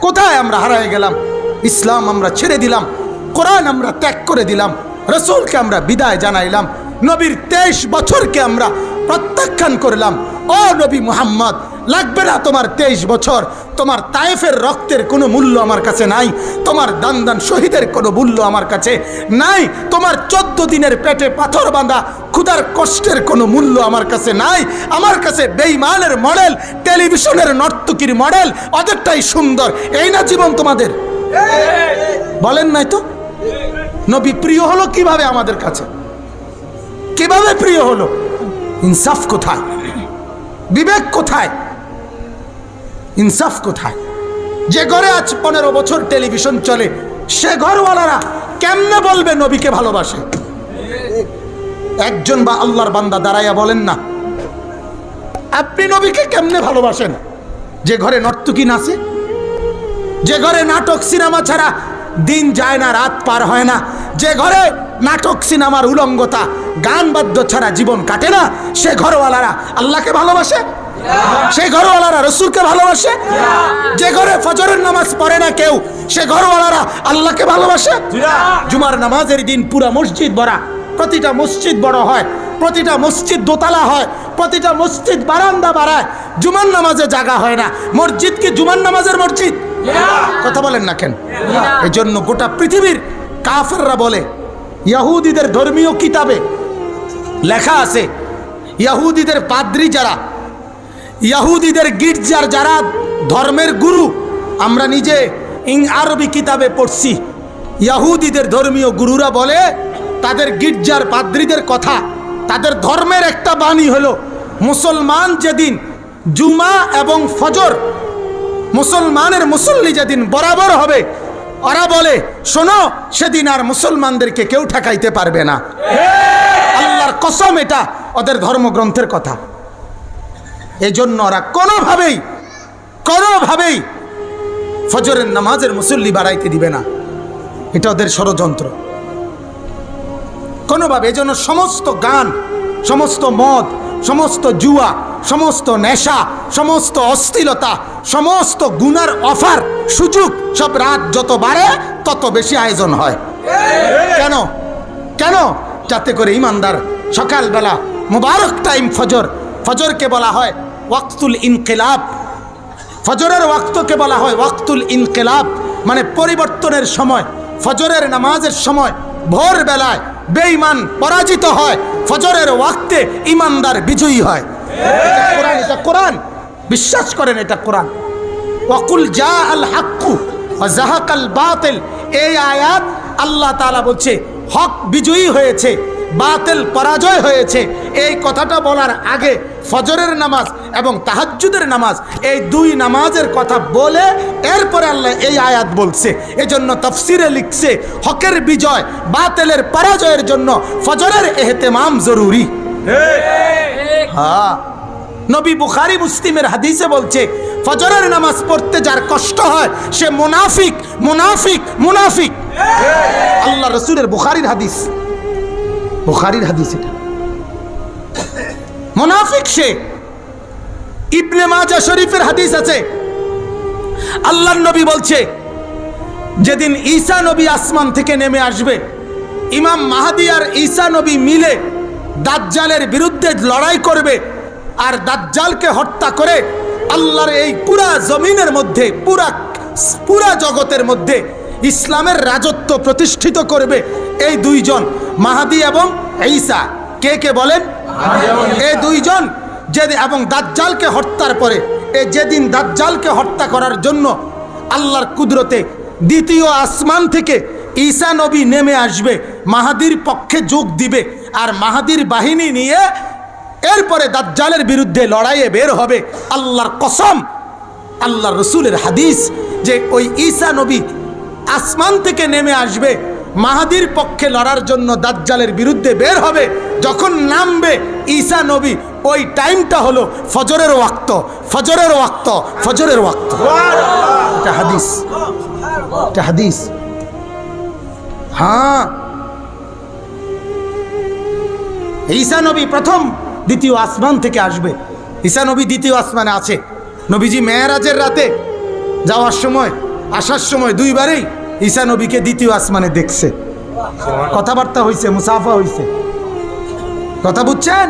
কোথায় আমরা হারায় গেলাম? ইসলাম আমরা ছেড়ে দিলাম। কোরআন আমরা ত্যাগ করে দিলাম। রসুলকে আমরা বিদায় জানাইলাম। নবীর তেইশ বছরকে আমরা প্রত্যাখ্যান করলাম। ও নবী মুহাম্মদ, লাগবে না তোমার তেইশ বছর? তোমার তায়েফের রক্তের কোনো মূল্য আমার কাছে নাই। তোমার দান দান শহীদের কোনো মূল্য আমার কাছে নাই। তোমার চোদ্দ দিনের পেটে পাথর বাঁধা ক্ষুধার কষ্টের কোনো মূল্য আমার কাছে নাই। আমার কাছে বেইমানের মডেল, টেলিভিশনের নর্তকীর মডেল অনেকটাই সুন্দর। এই না জীবন তোমাদের। বলেন নাই তো? নবী প্রিয় হলো কীভাবে আমাদের কাছে? কীভাবে প্রিয় হলো? ইনসাফ কোথায়? বিবেক কোথায়? ইনসাফ কোথায়? যে ঘরে আজ পনেরো বছর টেলিভিশন চলে, সে ঘরওয়ালারা কেমনে বলবে নবীকে ভালোবাসে? একজন বা আল্লাহর বান্দা দাঁড়াইয়া বলেন না আপনি নবীকে কেমনে ভালোবাসেন? যে ঘরে নর্তকী নাচে যে ঘরে নাটক সিনেমা ছাড়া দিন যায় না রাত পার হয় না যে ঘরে নাটক সিনেমার উলঙ্গতা গান বাদ্য ছাড়া জীবন কাটে না সে ঘরওয়ালারা আল্লাহকে ভালোবাসে? সে ঘরওয়ালারা রসুলকে ভালোবাসে? যে ঘরে ফজরের নামাজ পড়ে না কেউ সে ঘরওয়ালারা আল্লাহকে ভালোবাসে? জুমার নামাজের দিন পুরা মসজিদ ভরা প্রতিটা মসজিদ বড় হয়, প্রতিটা মসজিদ দোতলা হয়, প্রতিটা মসজিদ বারান্দা বাড়ায়। জুমার নামাজে জাগা হয় না। মসজিদ কি জুমার নামাজের মসজিদ? কথা বলেন না কেন? এই জন্য গোটা পৃথিবীর কাফেররা বলে, ইয়াহুদিদের ধর্মীয় কিতাবে লেখা আছে, ইয়াহুদিদের পাদ্রি যারা, ইয়াহুদিদের গির্জার যারা ধর্মের গুরু, আমরা নিজে ইং আরবি কিতাবে পড়ছি, ইয়াহুদিদের ধর্মীয় গুরুরা বলে তাদের গির্জার পাদ্রীদের কথা, তাদের ধর্মের একটা বাণী হলো, মুসলমান যেদিন জুমা এবং ফজর, মুসলমানের মুসল্লি যেদিন বরাবর হবে, ওরা বলে, শোনো, সেদিন আর মুসলমানদেরকে কেউ ঠেকাইতে পারবে না। আল্লাহর কসম এটা ওদের ধর্মগ্রন্থের কথা। এই জন্য ওরা কোনোভাবেই কোনোভাবেই ফজরের নামাজের মুসল্লি বাড়াইতে দিবে না। এটা ওদের ষড়যন্ত্র। কোনোভাবে এই জন্য সমস্ত গান, সমস্ত মদ, সমস্ত জুয়া, সমস্ত নেশা, সমস্ত অস্থিলতা, সমস্ত গুনার অফার, সুযোগ সব রাত যত বাড়ে, তত বেশি আয়োজন হয়। কেন? কেন? যাতে করে ইমানদার সকালবেলা মুবারক টাইম ফজর, ফজরকে বলা হয় ওয়াক্তুল ইনকিলাব। ফজরের ওয়াক্তকে বলা হয় ওয়াক্তুল ইনকিলাব। মানে পরিবর্তনের সময়, ফজরের নামাজের সময় ভোর বেলায় বেঈমান পরাজিত হয়। ফজরের ওয়াক্তে ইমানদার বিজয়ী হয়। এটা কোরআন বিশ্বাস করেন, এটা কোরআন। ওয়াকুল জা আল হাক্কু জাহাকাল বাতিল। এই আয়াত আল্লাহ তালা বলছে, হক বিজয়ী হয়েছে। বাতিল পরাজয় হয়েছে। এই কথাটা বলার আগে ফজরের নামাজ এবং তাহাজ্জুদের নামাজ, এই দুই নামাজের কথা বলে এরপরে আল্লাহ এই আয়াত বলছে। এজন্য তফসিরে লিখছে, হকের বিজয় বাতিলের পরাজয়ের জন্য ফজরের এহতেমাম জরুরি। হ্যাঁ। নবী বুখারি মুসলিমের হাদিসে বলছে, ফজরের নামাজ পড়তে যার কষ্ট হয়, সে মুনাফিক মুনাফিক মুনাফিক। আল্লাহ রসুলের বুখারির হাদিস। বুখারির হাদিস এটা। মুনাফিক সে। ইবনে মাজা শরীফের হাদিস আছে। আল্লাহ নবী বলছে, যেদিন ঈসা নবী আসমান থেকে নেমে আসবে, ইমাম মাহাদি আর ঈসা নবী মিলে দাজ্জালের বিরুদ্ধে লড়াই করবে আর দাজ্জালকে হত্যা করে আল্লাহর এই পুরা জমিনের মধ্যে, পুরা পুরা জগতের মধ্যে ইসলামের রাজত্ব প্রতিষ্ঠিত করবে। এই দুইজন মাহাদি এবং ঈসা। কে কে বলেন? এই দুইজন যে এবং দাজ্জালকে হত্যার পরে এই যেদিন দাজ্জালকে হত্যা করার জন্য আল্লাহর কুদরতে দ্বিতীয় আসমান থেকে ঈসা নবী নেমে আসবে মাহাদির পক্ষে যোগ দিবে আর মাহাদির বাহিনী নিয়ে এরপরে দাজ্জালের বিরুদ্ধে লড়াইয়ে বের হবে। আল্লাহর কসম আল্লাহর রসুলের হাদিস যে ওই ঈসা নবী আসমান থেকে নেমে আসবে মাহাদির পক্ষে লড়ার জন্য দাজ্জালের বিরুদ্ধে বের হবে যখন নামবে ঈসা নবী, ওই টাইমটা হলো ফজরের ওয়াক্ত ফজরের ওয়াক্ত ফজরের ওয়াক্ত। হাদিস হাদিস। হ্যাঁ। ঈসা নবী প্রথম দ্বিতীয় আসমান থেকে আসবে। ঈসা নবী দ্বিতীয় আসমানে আছে। নবীজি মেয়েরাজের রাতে যাওয়ার সময়, আসার সময় দুইবারেই ঈসা নবীকে দ্বিতীয় আসমানে দেখছে। কথাবার্তা হয়েছে মুসাফা হইছে। কথা বুঝছেন?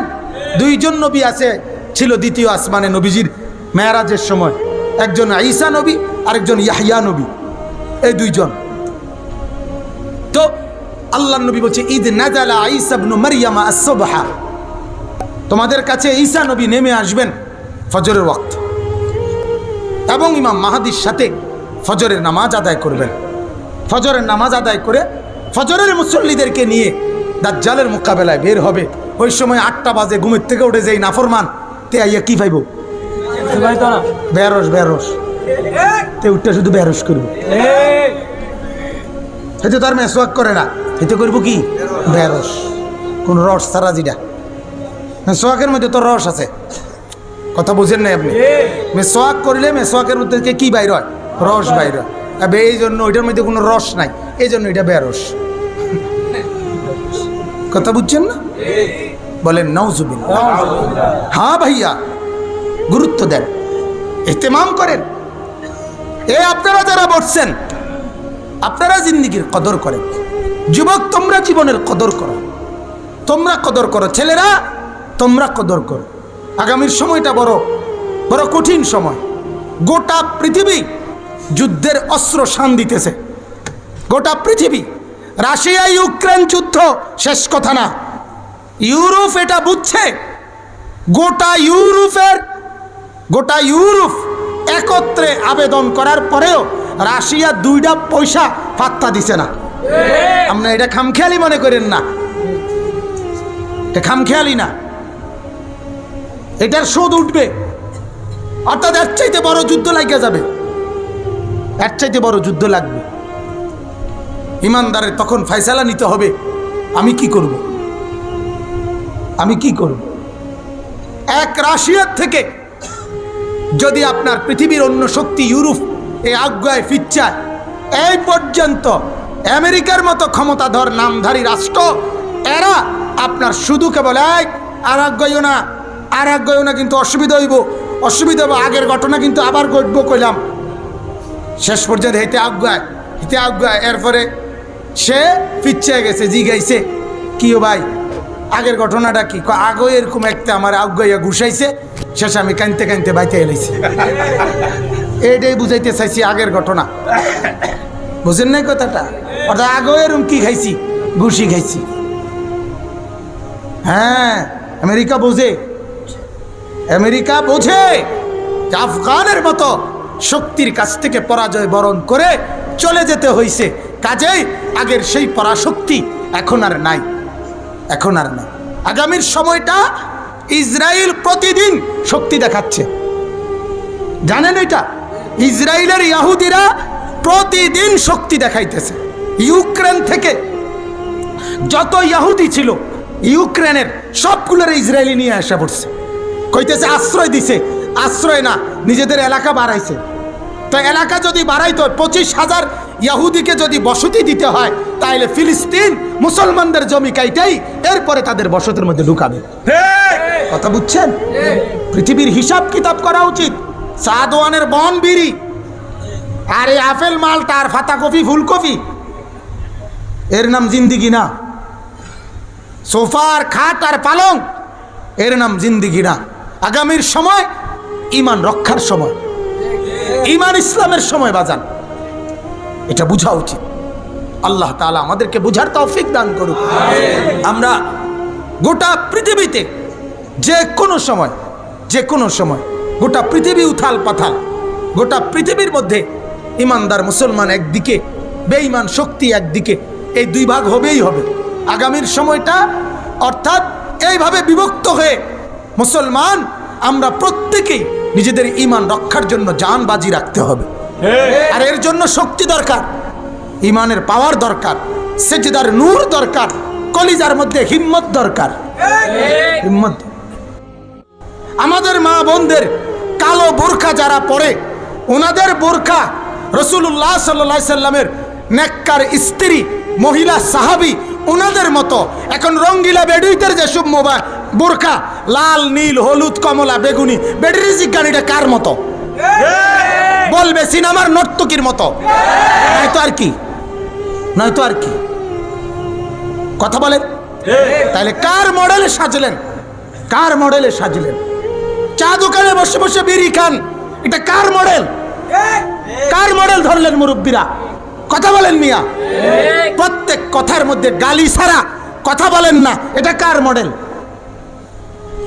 দুইজন নবী আছে ছিল দ্বিতীয় আসমানে নবীজির মেয়ারাজের সময়। একজন ঈসা নবী আরেকজন ইয়াহিয়া নবী। এই দুইজন। তো আল্লাহ নবী বলছে ঈদ নাজালা ঈসাবনু মারিয়ামা আসবাহা তোমাদের কাছে ঈসা নবী নেমে আসবেন ফজরের ওয়াক্ত। এবং ইমাম মাহাদির সাথে ফজরের নামাজ আদায় করবেন। ফজরের নামাজ আদায় করে ফজরের মুসল্লিদেরকে নিয়ে দাজ্জালের মোকাবেলায় বের হবে। ওই সময় আটটা বাজে ঘুমের থেকে উঠে যাই নাফরমান তে আইয়া কি পাইব? বেরস বেরস তে উঠটা শুধু বেরস করব। সেটা তার মেসওয়াক করে না সেটা করব কি? বেরস কোন রস ছাড়া যেটা মেসোয়াকের মধ্যে তো রস আছে। কথা বুঝেন নাই আপনি? মেসোয়াক করলে মেসোয়াকের মধ্যে কি বাইর হয়? রস বাইর হয়। আবে, এই জন্য ওইটার মধ্যে কোনো রস নাই। এই জন্য এটা বেরস। কথা বুঝছেন না? বলেন নওজুবিন হ্যাঁ ভাইয়া, গুরুত্ব দেন। এহতেমাম করেন। এ, আপনারা যারা বসছেন, আপনারা জিন্দিগির কদর করেন। যুবক, তোমরা জীবনের কদর করো। তোমরা কদর করো। ছেলেরা, তোমরা কদর করো। আগামীর সময়টা বড় বড় কঠিন সময়। গোটা পৃথিবী যুদ্ধের অস্ত্র শান দিতেছে। গোটা পৃথিবী, রাশিয়া, ইউক্রেন যুদ্ধ শেষ কথা না। ইউরোপ এটা বুঝছে। গোটা ইউরোপের, গোটা ইউরোপ একত্রে আবেদন করার পরেও রাশিয়া দুইটা পয়সা পাত্তা দিছে না। আমরা এটা খামখেয়ালি মনে করেন না। এটা খামখেয়ালি না। এটার শোধ উঠবে। অর্থাৎ এর চাইতে বড় যুদ্ধ লাগিয়ে যাবে। এর চাইতে বড় যুদ্ধ লাগবে। ইমানদারের তখন ফয়সালা নিতে হবে। আমি কি করব? আমি কি করব? এক রাশিয়ার থেকে যদি আপনার পৃথিবীর অন্য শক্তি ইউরোপ এই আজ্ঞায় ফিচ্ছায় এই পর্যন্ত আমেরিকার মতো ক্ষমতাধর নামধারী রাষ্ট্র, এরা আপনার শুধু কেবল এক, আর আজ্ঞাইও না, আর আজ্ঞাইও না কিন্তু অসুবিধা হইব। অসুবিধা হইব আগের ঘটনা কিন্তু আবার ঘটবো কইলাম। শেষ পর্যন্ত হেতে আজ্ঞায় হেতে আজ্ঞায় এরপরে সে পিছিয়ে গেছে, জিগাইছে। কি ও ভাই, আগের ঘটনাটা কি? আগেও এরকম একটা আমার আজ্ঞাইয়া ঘুষাইছে, শেষে আমি কানতে কানতে বাইতে এলাইছি। এইটাই বুঝাইতে চাইছি আগের ঘটনা। বুঝেন নাই কথাটা? অর্থাৎ আগেও এরকম কি খাইছি? ঘুষি খাইছি। হ্যাঁ আমেরিকা বোঝে। আমেরিকা বোঝে। আফগানের মতো শক্তির কাছ থেকে পরাজয় বরণ করে চলে যেতে হয়েছে কাজেই আগের সেই পরাশক্তি এখন আর নাই। এখন আর নাই। আগামীর সময়টা ইসরায়েল প্রতিদিন শক্তি দেখাচ্ছে। জানেন এটা? ইসরায়েলের ইয়াহুদিরা প্রতিদিন শক্তি দেখাইতেছে। ইউক্রেন থেকে যত ইয়াহুদি ছিল, ইউক্রেনের সবগুলোর ইসরায়েলি নিয়ে আসা পড়ছে। কইতেছে আশ্রয় দিছে। আশ্রয় না নিজেদের এলাকা বাড়াইছে। তো এলাকা যদি বাড়াইতো পঁচিশ হাজার ইয়াহুদিকে যদি বসতি দিতে হয় তাহলে ফিলিস্তিন মুসলমানদের জমি কাইটাই এরপরে তাদের বসতির মধ্যে ঢুকাবে। কথা বুঝছেন? পৃথিবীর হিসাব কিতাব করা উচিত। সাদওয়ানের বন বিড়ি আর এই আপেল মালটা আর ফাতা কফি ফুলকপি এর নাম জিন্দিগি না। সোফার খাট আর পালং এর নাম জিন্দিগি না। আগামীর সময় ইমান রক্ষার সময়, ইমান ইসলামের সময় বাজান। এটা বোঝা উচিত। আল্লাহ তাআলা আমাদেরকে বুঝার তৌফিক দান করুক। আমরা গোটা পৃথিবীতে যে কোনো সময়, যে কোনো সময় গোটা পৃথিবী উথাল পাথাল, গোটা পৃথিবীর মধ্যে ইমানদার মুসলমান একদিকে, বেঈমান শক্তি একদিকে, এই দুই ভাগ হবেই হবে। আগামীর সময়টা অর্থাৎ এইভাবে বিভক্ত হয়ে মুসলমান আমরা প্রত্যেকেই নিজেদের ইমান রক্ষার জন্য জান বাজি রাখতে হবে। আর এর জন্য শক্তি দরকার ইমানের পাওয়ার দরকার সেজদার নূর দরকার কলিজার মধ্যে হিম্মত দরকার। হিম্মত। আমাদের মা বোনদের কালো বোরখা যারা পরে ওনাদের বোরখা রসুল্লাহ সাল্লা সাল্লামের নেককার স্ত্রী মহিলা সাহাবি ওনাদের মতো। এখন রঙ্গিলা বেডুইতের যেসব মোবাইল বোরখা লাল নীল হলুদ কমলা বেগুনি। বেডরি জিজ্ঞানিটা কার মতো? বলবে সিনেমার নর্তকীর মতো। নয়তো আর কি? নয়তো আর কি? কথা বলেন। তাহলে কার মডেলে সাজলেন? কার মডেলে সাজলেন? চা দোকানে বসে বসে বিড়ি খান। এটা কার মডেল? কার মডেল ধরলেন মুরব্বীরা? কথা বলেন মিয়া। প্রত্যেক কথার মধ্যে গালি ছাড়া কথা বলেন না। এটা কার মডেল?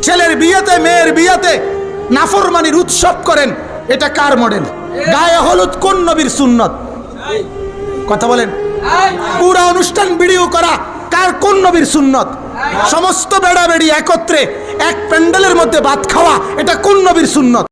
ছেলের বিয়েতে, মেয়ের বিয়েতে নাফরমানির উৎসব করেন, এটা কার মডেল গায়ে হলুদ কোন নবীর সুন্নত? কথা বলেন। পুরা অনুষ্ঠান ভিডিও করা কার কোন নবীর সুন্নত? সমস্ত বেড়া বেড়ি একত্রে এক প্যান্ডেলের মধ্যে ভাত খাওয়া, এটা কোন নবীর সুন্নত?